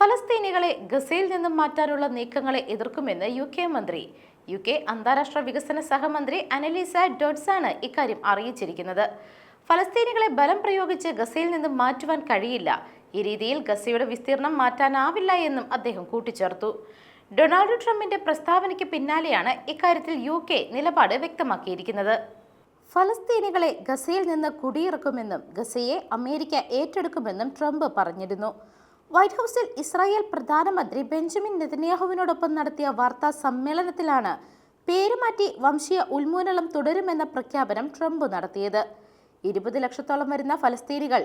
ഫലസ്തീനികളെ ഗസയിൽ നിന്നും മാറ്റാനുള്ള നീക്കങ്ങളെ എതിർക്കുമെന്ന് യു കെ മന്ത്രി. യു കെ അന്താരാഷ്ട്ര വികസന സഹമന്ത്രി അനലീസ ഡോട്ട്സാണ് ഇക്കാര്യം അറിയിച്ചിരിക്കുന്നത്. ഫലസ്തീനികളെ ബലം പ്രയോഗിച്ച് ഗസയിൽ നിന്നും മാറ്റുവാൻ കഴിയില്ല. ഈ രീതിയിൽ ഗസയുടെ വിസ്തീർണം മാറ്റാനാവില്ല എന്നും അദ്ദേഹം കൂട്ടിച്ചേർത്തു. ഡൊണാൾഡ് ട്രംപിന്റെ പ്രസ്താവനയ്ക്ക് പിന്നാലെയാണ് ഇക്കാര്യത്തിൽ യു കെ നിലപാട് വ്യക്തമാക്കിയിരിക്കുന്നത്. ഫലസ്തീനികളെ ഗസയിൽ നിന്ന് കുടിയിറക്കുമെന്നും ഗസയെ അമേരിക്ക ഏറ്റെടുക്കുമെന്നും ട്രംപ് പറഞ്ഞിരുന്നു. വൈറ്റ് ഹൗസിൽ ഇസ്രായേൽ പ്രധാനമന്ത്രി ബെഞ്ചമിൻ നെതന്യാഹുവിനോടൊപ്പം നടത്തിയ വാർത്താ സമ്മേളനത്തിലാണ് പേരുമാറ്റി വംശീയ ഉന്മൂലനം തുടരുമെന്ന പ്രഖ്യാപനം ട്രംപ് നടത്തിയത്. ഇരുപത് ലക്ഷത്തോളം വരുന്ന ഫലസ്തീനികൾ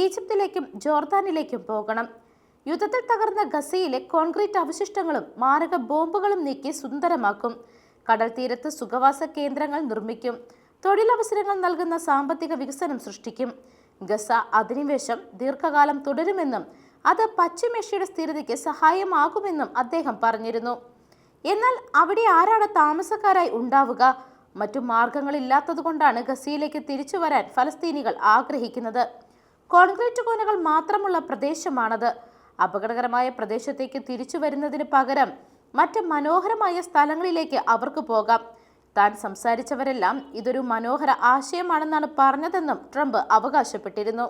ഈജിപ്തിലേക്കും ജോർദാനിലേക്കും പോകണം. യുദ്ധത്തിൽ തകർന്ന ഗസയിലെ കോൺക്രീറ്റ് അവശിഷ്ടങ്ങളും മാരക ബോംബുകളും നീക്കി സുന്ദരമാക്കും. കടൽ തീരത്ത് സുഖവാസ കേന്ദ്രങ്ങൾ നിർമ്മിക്കും. തൊഴിലവസരങ്ങൾ നൽകുന്ന സാമ്പത്തിക വികസനം സൃഷ്ടിക്കും. ഗസ അധിനിവേശം ദീർഘകാലം തുടരുമെന്നും അത് പശ്ചിമേഷ്യയുടെ സ്ഥിരതയ്ക്ക് സഹായമാകുമെന്നും അദ്ദേഹം പറഞ്ഞിരുന്നു. എന്നാൽ അവിടെ ആരാണ് താമസക്കാരായി ഉണ്ടാവുക? മറ്റു മാർഗങ്ങളില്ലാത്തതുകൊണ്ടാണ് ഗസയിലേക്ക് തിരിച്ചു വരാൻ ഫലസ്തീനികൾ ആഗ്രഹിക്കുന്നത്. കോൺക്രീറ്റ് കോനുകൾ മാത്രമുള്ള പ്രദേശമാണത്. അപകടകരമായ പ്രദേശത്തേക്ക് തിരിച്ചു വരുന്നതിന് പകരം മറ്റ് മനോഹരമായ സ്ഥലങ്ങളിലേക്ക് അവർക്ക് പോകാം. താൻ സംസാരിച്ചവരെല്ലാം ഇതൊരു മനോഹര ആശയമാണെന്നാണ് പറഞ്ഞതെന്നും ട്രംപ് അവകാശപ്പെട്ടിരുന്നു.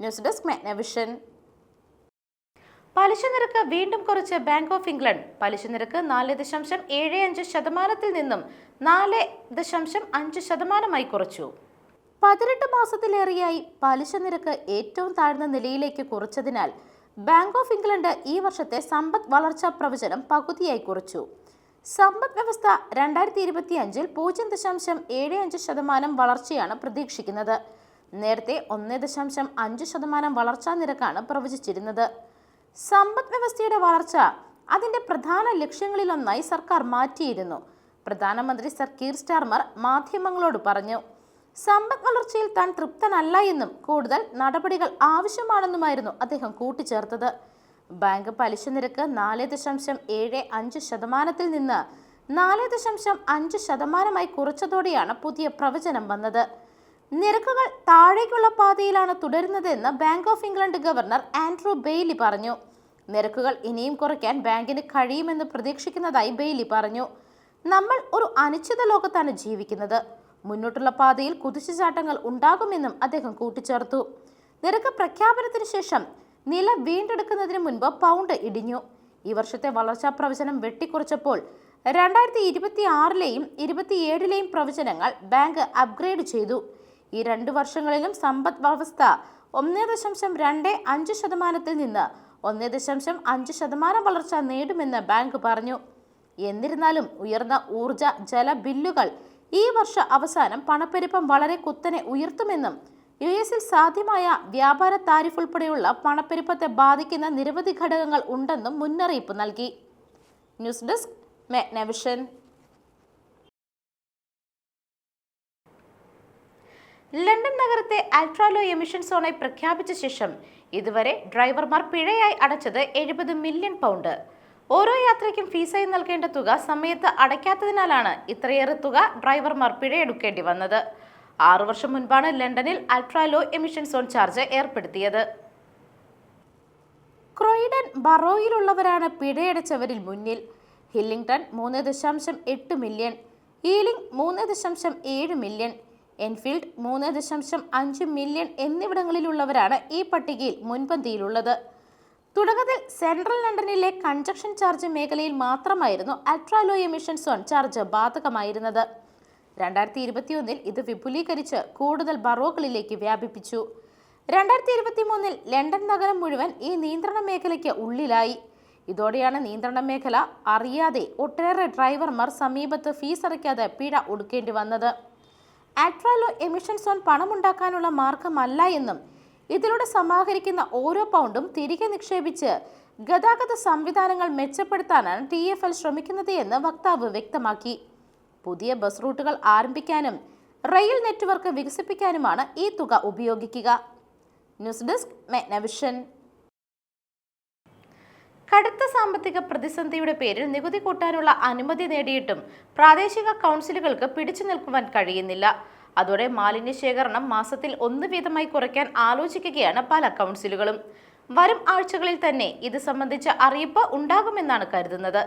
News desk Magnavision. പലിശ നിരക്ക് വീണ്ടും കുറച്ച് ബാങ്ക് ഓഫ് ഇംഗ്ലണ്ട് പലിശ നിരക്ക് നാല് ദശാംശം ഏഴ് അഞ്ച് ശതമാനത്തിൽ നിന്നും നാല് ദശാംശം അഞ്ച് ശതമാനമായി കുറച്ചു. പതിനെട്ട് മാസത്തിലേറെയായി പലിശ നിരക്ക് ഏറ്റവും താഴ്ന്ന നിലയിലേക്ക് കുറച്ചതിനാൽ ബാങ്ക് ഓഫ് ഇംഗ്ലണ്ട് ഈ വർഷത്തെ സമ്പദ് വളർച്ചാ പ്രവചനം പകുതിയായി കുറച്ചു. സമ്പദ് വ്യവസ്ഥ രണ്ടായിരത്തി ഇരുപത്തി അഞ്ചിൽ പൂജ്യം ദശാംശം ഏഴ് അഞ്ച് ശതമാനം വളർച്ചയാണ് പ്രതീക്ഷിക്കുന്നത്. നേരത്തെ ഒന്ന് ദശാംശം അഞ്ച് ശതമാനം വളർച്ചാ നിരക്കാണ് പ്രവചിച്ചിരുന്നത്. സമ്പദ് വ്യവസ്ഥയുടെ വളർച്ച അതിന്റെ പ്രധാന ലക്ഷ്യങ്ങളിലൊന്നായി സർക്കാർ മാറ്റിയിരുന്നു. പ്രധാനമന്ത്രി സർ കീർ സ്റ്റാർമർ മാധ്യമങ്ങളോട് പറഞ്ഞു സമ്പദ് വളർച്ചയിൽ താൻ തൃപ്തനല്ല എന്നും കൂടുതൽ നടപടികൾ ആവശ്യമാണെന്നുമായിരുന്നു അദ്ദേഹം കൂട്ടിച്ചേർത്തത്. ബാങ്ക് പലിശ നിരക്ക് നാല് ദശാംശം ഏഴ് അഞ്ച് ശതമാനത്തിൽ നിന്ന് നാല് ദശാംശം അഞ്ച് ശതമാനമായി കുറച്ചതോടെയാണ് പുതിയ പ്രവചനം വന്നത്. നിരക്കുകൾ താഴേക്കുള്ള പാതയിലാണ് തുടരുന്നതെന്ന് Bank of England governor Andrew Bailey പറഞ്ഞു. നിരക്കുകൾ ഇനിയും കുറയ്ക്കാൻ ബാങ്കിന് കഴിയുമെന്ന് പ്രതീക്ഷിക്കുന്നതായി ബെയ്ലി പറഞ്ഞു. നമ്മൾ ഒരു അനിശ്ചിത ലോകത്താണ് ജീവിക്കുന്നത്. മുന്നോട്ടുള്ള പാതയിൽ കുതിച്ചുചാട്ടങ്ങൾ ഉണ്ടാകുമെന്നും അദ്ദേഹം കൂട്ടിച്ചേർത്തു. നിരക്ക് പ്രഖ്യാപനത്തിന് ശേഷം നില വീണ്ടെടുക്കുന്നതിന് മുൻപ് പൗണ്ട് ഇടിഞ്ഞു. ഈ വർഷത്തെ വളർച്ചാ പ്രവചനം വെട്ടിക്കുറച്ചപ്പോൾ രണ്ടായിരത്തി ഇരുപത്തി ആറിലെയും ഇരുപത്തിയേഴിലെയും പ്രവചനങ്ങൾ ബാങ്ക് അപ്ഗ്രേഡ് ചെയ്തു. ഈ രണ്ട് വർഷങ്ങളിലും സമ്പദ് വ്യവസ്ഥ ഒന്നേ ദശാംശം രണ്ട് അഞ്ച് ശതമാനത്തിൽ നിന്ന് ഒന്നേ ദശാംശം അഞ്ച് ശതമാനം വളർച്ച നേടുമെന്ന് ബാങ്ക് പറഞ്ഞു. എന്നിരുന്നാലും ഉയർന്ന ഊർജ ജല ബില്ലുകൾ ഈ വർഷ അവസാനം പണപ്പെരുപ്പം വളരെ കുത്തനെ ഉയർത്തുമെന്നും യു എസിൽ സാധ്യമായ വ്യാപാര താരിഫ് ഉൾപ്പെടെയുള്ള പണപ്പെരുപ്പത്തെ ബാധിക്കുന്ന നിരവധി ഘടകങ്ങൾ ഉണ്ടെന്നും മുന്നറിയിപ്പ് നൽകി. News desk Magnavision. ലണ്ടൻ നഗരത്തെ അൾട്രാലോ എമിഷൻ സോണായി പ്രഖ്യാപിച്ച ശേഷം ഇതുവരെ ഡ്രൈവർമാർ പിഴയായി അടച്ചത് എഴുപത് മില്യൺ പൗണ്ട്. ഓരോ യാത്രയ്ക്കും ഫീസായി നൽകേണ്ട തുക സമയത്ത് അടയ്ക്കാത്തതിനാലാണ് ഇത്രയേറെ തുക ഡ്രൈവർമാർ പിഴയെടുക്കേണ്ടി വന്നത്. ആറു വർഷം മുൻപാണ് ലണ്ടനിൽ ultra low emission zone charge ഏർപ്പെടുത്തിയത്. ക്രോയിഡൻ ബറോയിലുള്ളവരാണ് പിഴയടച്ചവരിൽ മുന്നിൽ. ഹില്ലിംഗ്ടൺ മൂന്ന് ദശാംശം എട്ട് മില്യൺ ഈലിംഗ് മൂന്ന് ദശാംശം ഏഴ് മില്യൺ എൻഫീൽഡ് മൂന്ന് ദശാംശം അഞ്ച് മില്യൺ എന്നിവിടങ്ങളിലുള്ളവരാണ് ഈ പട്ടികയിൽ മുൻപന്തിയിലുള്ളത്. തുടക്കത്തിൽ സെൻട്രൽ ലണ്ടനിലെ കൺജക്ഷൻ ചാർജ് മേഖലയിൽ മാത്രമായിരുന്നു ultra low emission zone charge ബാധകമായിരുന്നത്. രണ്ടായിരത്തി ഇരുപത്തിയൊന്നിൽ ഇത് വിപുലീകരിച്ച് കൂടുതൽ ബറോകളിലേക്ക് വ്യാപിപ്പിച്ചു. രണ്ടായിരത്തി ഇരുപത്തി മൂന്നിൽ ലണ്ടൻ നഗരം മുഴുവൻ ഈ നിയന്ത്രണ മേഖലയ്ക്ക് ഉള്ളിലായി. ഇതോടെയാണ് നിയന്ത്രണ മേഖല അറിയാതെ ഒട്ടേറെ ഡ്രൈവർമാർ സമീപത്ത് ഫീസ് അടയ്ക്കാതെ പിഴ ഒടുക്കേണ്ടി വന്നത്. ആട്രാലോ എമിഷൻ സോൺ പണമുണ്ടാക്കാനുള്ള മാർഗമല്ല എന്നും ഇതിലൂടെ സമാഹരിക്കുന്ന ഓരോ പൗണ്ടും തിരികെ നിക്ഷേപിച്ച് ഗതാഗത സംവിധാനങ്ങൾ മെച്ചപ്പെടുത്താനാണ് ടി എഫ് എൽ ശ്രമിക്കുന്നത് എന്ന് വക്താവ് വ്യക്തമാക്കി. പുതിയ ബസ് റൂട്ടുകൾ ആരംഭിക്കാനും റെയിൽ നെറ്റ്വർക്ക് വികസിപ്പിക്കാനുമാണ് ഈ തുക ഉപയോഗിക്കുക. ന്യൂസ് ഡെസ്ക് മെഗ്നവിഷൻ കടുത്ത സാമ്പത്തിക പ്രതിസന്ധിയുടെ പേരിൽ നികുതി കൂട്ടാനുള്ള അനുമതി നേടിയിട്ടും പ്രാദേശിക കൗൺസിലുകൾക്ക് പിടിച്ചു നിൽക്കുവാൻ കഴിയുന്നില്ല. അതോടെ മാലിന്യ ശേഖരണം മാസത്തിൽ ഒന്ന് വീതമായി കുറയ്ക്കാൻ ആലോചിക്കുകയാണ് പല കൗൺസിലുകളും. വരും ആഴ്ചകളിൽ തന്നെ ഇത് സംബന്ധിച്ച അറിയിപ്പ് ഉണ്ടാകുമെന്നാണ് കരുതുന്നത്.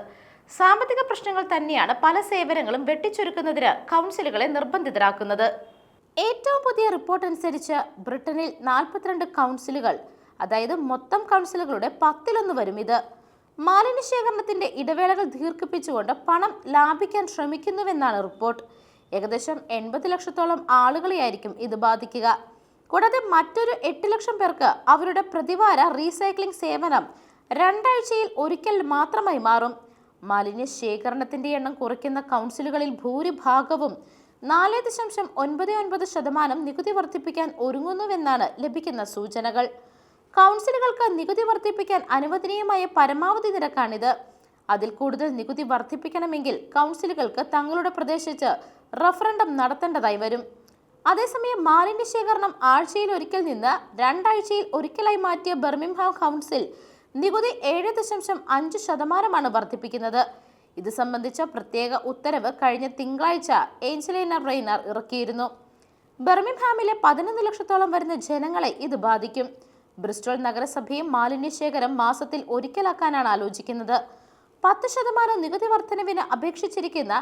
സാമ്പത്തിക പ്രശ്നങ്ങൾ തന്നെയാണ് പല സേവനങ്ങളും വെട്ടിച്ചുരുക്കുന്നതിന് കൗൺസിലുകളെ നിർബന്ധിതരാക്കുന്നത്. ഏറ്റവും പുതിയ റിപ്പോർട്ട് അനുസരിച്ച് ബ്രിട്ടനിൽ നാൽപ്പത്തിരണ്ട് കൗൺസിലുകൾ അതായത് മൊത്തം കൗൺസിലുകളുടെ പത്തിലൊന്ന് വരും ഇത്. മാലിന്യ ശേഖരണത്തിന്റെ ഇടവേളകൾ ദീർഘിപ്പിച്ചുകൊണ്ട് പണം ലാഭിക്കാൻ ശ്രമിക്കുന്നുവെന്നാണ് റിപ്പോർട്ട്. ഏകദേശം എൺപത് ലക്ഷത്തോളം ആളുകളെയായിരിക്കും ഇത് ബാധിക്കുക. കൂടാതെ മറ്റൊരു എട്ട് ലക്ഷം പേർക്ക് അവരുടെ പ്രതിവാര റീസൈക്ലിംഗ് സേവനം രണ്ടാഴ്ചയിൽ ഒരിക്കൽ മാത്രമായി മാറും. മാലിന്യ ശേഖരണത്തിന്റെ എണ്ണം കുറയ്ക്കുന്ന കൗൺസിലുകളിൽ ഭൂരിഭാഗവും നാല് ദശാംശം ഒൻപത് ഒൻപത് ശതമാനം നികുതി വർദ്ധിപ്പിക്കാൻ ഒരുങ്ങുന്നുവെന്നാണ് ലഭിക്കുന്ന സൂചനകൾ. കൗൺസിലുകൾക്ക് നികുതി വർദ്ധിപ്പിക്കാൻ അനുവദനീയമായ പരമാവധി നിരക്കാണിത്. അതിൽ കൂടുതൽ നികുതി വർദ്ധിപ്പിക്കണമെങ്കിൽ കൗൺസിലുകൾക്ക് തങ്ങളുടെ പ്രദേശത്ത് റഫറൻഡം നടത്തേണ്ടതായി വരും. അതേസമയം മാലിന്യ ശേഖരണം ആഴ്ചയിൽ ഒരിക്കൽ നിന്ന് രണ്ടാഴ്ചയിൽ ഒരിക്കലായി മാറ്റിയ ബർമിംഹാം കൗൺസിൽ നികുതി ഏഴ് ദശാംശം അഞ്ച് ശതമാനമാണ് വർദ്ധിപ്പിക്കുന്നത്. ഇത് സംബന്ധിച്ച പ്രത്യേക ഉത്തരവ് കഴിഞ്ഞ തിങ്കളാഴ്ച ഏഞ്ചലീന റെയ്നർ ഇറക്കിയിരുന്നു. ബർമിംഹാമിലെ പതിനൊന്ന് ലക്ഷത്തോളം വരുന്ന ജനങ്ങളെ ഇത് ബാധിക്കും. ബ്രിസ്റ്റോൾ നഗരസഭയും മാലിന്യ ശേഖരം മാസത്തിൽ ഒരിക്കലാക്കാനാണ് ആലോചിക്കുന്നത്. പത്ത് ശതമാനം നികുതി വർധനവിന് അപേക്ഷിച്ചിരിക്കുന്ന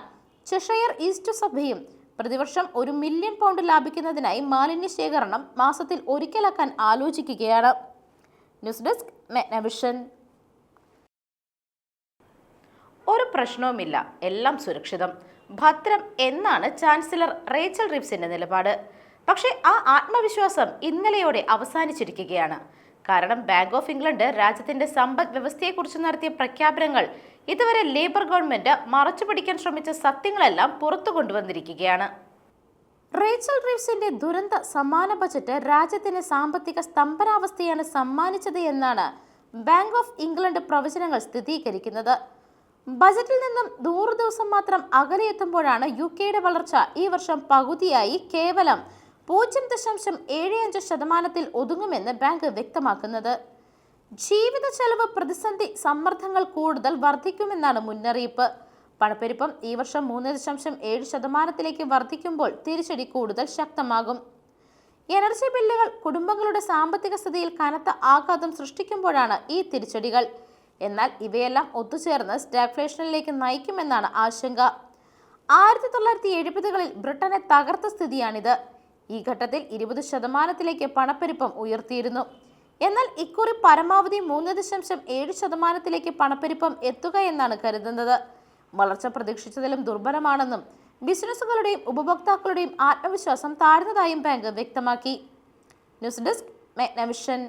ചെഷയർ ഈസ്റ്റ് സഭയും പ്രതിവർഷം ഒരു മില്യൺ പൗണ്ട് ലാഭിക്കുന്നതിനായി മാലിന്യ ശേഖരണം മാസത്തിൽ ഒരിക്കലാക്കാൻ ആലോചിക്കുകയാണ്. ന്യൂസ് ഡെസ്ക് മെഗ്നവിഷൻ ഒരു പ്രശ്നവുമില്ല എല്ലാം സുരക്ഷിതം. ഭദ്രം എന്നാണ് ചാൻസലർ റേച്ചൽ റിപ്സിന്റെ നിലപാട്. പക്ഷേ ആ ആത്മവിശ്വാസം ഇന്നലെയോടെ അവസാനിച്ചിരിക്കുകയാണ്. കാരണം ബാങ്ക് ഓഫ് ഇംഗ്ലണ്ട് രാജ്യത്തിന്റെ സമ്പദ് വ്യവസ്ഥയെക്കുറിച്ച് നടത്തിയ പ്രഖ്യാപനങ്ങൾ ഇതുവരെ ലേബർ ഗവൺമെന്റ് മറച്ചുപിടിക്കാൻ ശ്രമിച്ച സത്യങ്ങളെല്ലാം പുറത്തു കൊണ്ടുവന്നിരിക്കുകയാണ്. റേച്ചൽ റീവ്സിന്റെ ദുരന്ത സമാന ബജറ്റ് രാജ്യത്തിന് സാമ്പത്തിക സ്തംഭനാവസ്ഥയാണ് സമ്മാനിച്ചത് എന്നാണ് ബാങ്ക് ഓഫ് ഇംഗ്ലണ്ട് പ്രവചനങ്ങൾ സ്ഥിരീകരിക്കുന്നത്. ബജറ്റിൽ നിന്നും നൂറ് ദിവസം മാത്രം അകലെ എത്തുമ്പോഴാണ് യു കെയുടെ വളർച്ച ഈ വർഷം പകുതിയായി കേവലം പൂജ്യം ദശാംശം ഏഴ് അഞ്ച് ശതമാനത്തിൽ ഒതുങ്ങുമെന്ന് ബാങ്ക് വ്യക്തമാക്കുന്നത്. ജീവിത ചെലവ് പ്രതിസന്ധി സമ്മർദ്ദങ്ങൾ കൂടുതൽ വർദ്ധിക്കുമെന്നാണ് മുന്നറിയിപ്പ്. പണപ്പെരുപ്പം ഈ വർഷം മൂന്ന് ദശാംശം ഏഴ് ശതമാനത്തിലേക്ക് വർദ്ധിക്കുമ്പോൾ തിരിച്ചടി കൂടുതൽ ശക്തമാകും. എനർജി ബില്ലുകൾ കുടുംബങ്ങളുടെ സാമ്പത്തിക സ്ഥിതിയിൽ കനത്ത ആഘാതം സൃഷ്ടിക്കുമ്പോഴാണ് ഈ തിരിച്ചടികൾ. എന്നാൽ ഇവയെല്ലാം ഒത്തുചേർന്ന് സ്റ്റാഗ്ഫ്ലേഷനിലേക്ക് നയിക്കുമെന്നാണ് ആശങ്ക. ആയിരത്തി തൊള്ളായിരത്തി എഴുപതുകളിൽ ബ്രിട്ടനെ തകർത്ത സ്ഥിതിയാണിത്. ഈ ഘട്ടത്തിൽ ഇരുപത് ശതമാനത്തിലേക്ക് പണപ്പെരുപ്പം ഉയർത്തിയിരുന്നു. എന്നാൽ ഇക്കുറി പരമാവധി മൂന്ന് ദശാംശം ഏഴ് ശതമാനത്തിലേക്ക് പണപ്പെരുപ്പം എത്തുക എന്നാണ് കരുതുന്നത്. വളർച്ച പ്രതീക്ഷിച്ചതിലും ദുർബലമാണെന്നും ബിസിനസ്സുകളുടെയും ഉപഭോക്താക്കളുടെയും ആത്മവിശ്വാസം താഴ്ന്നതായും ബാങ്ക് വ്യക്തമാക്കി. News desk Magnavision.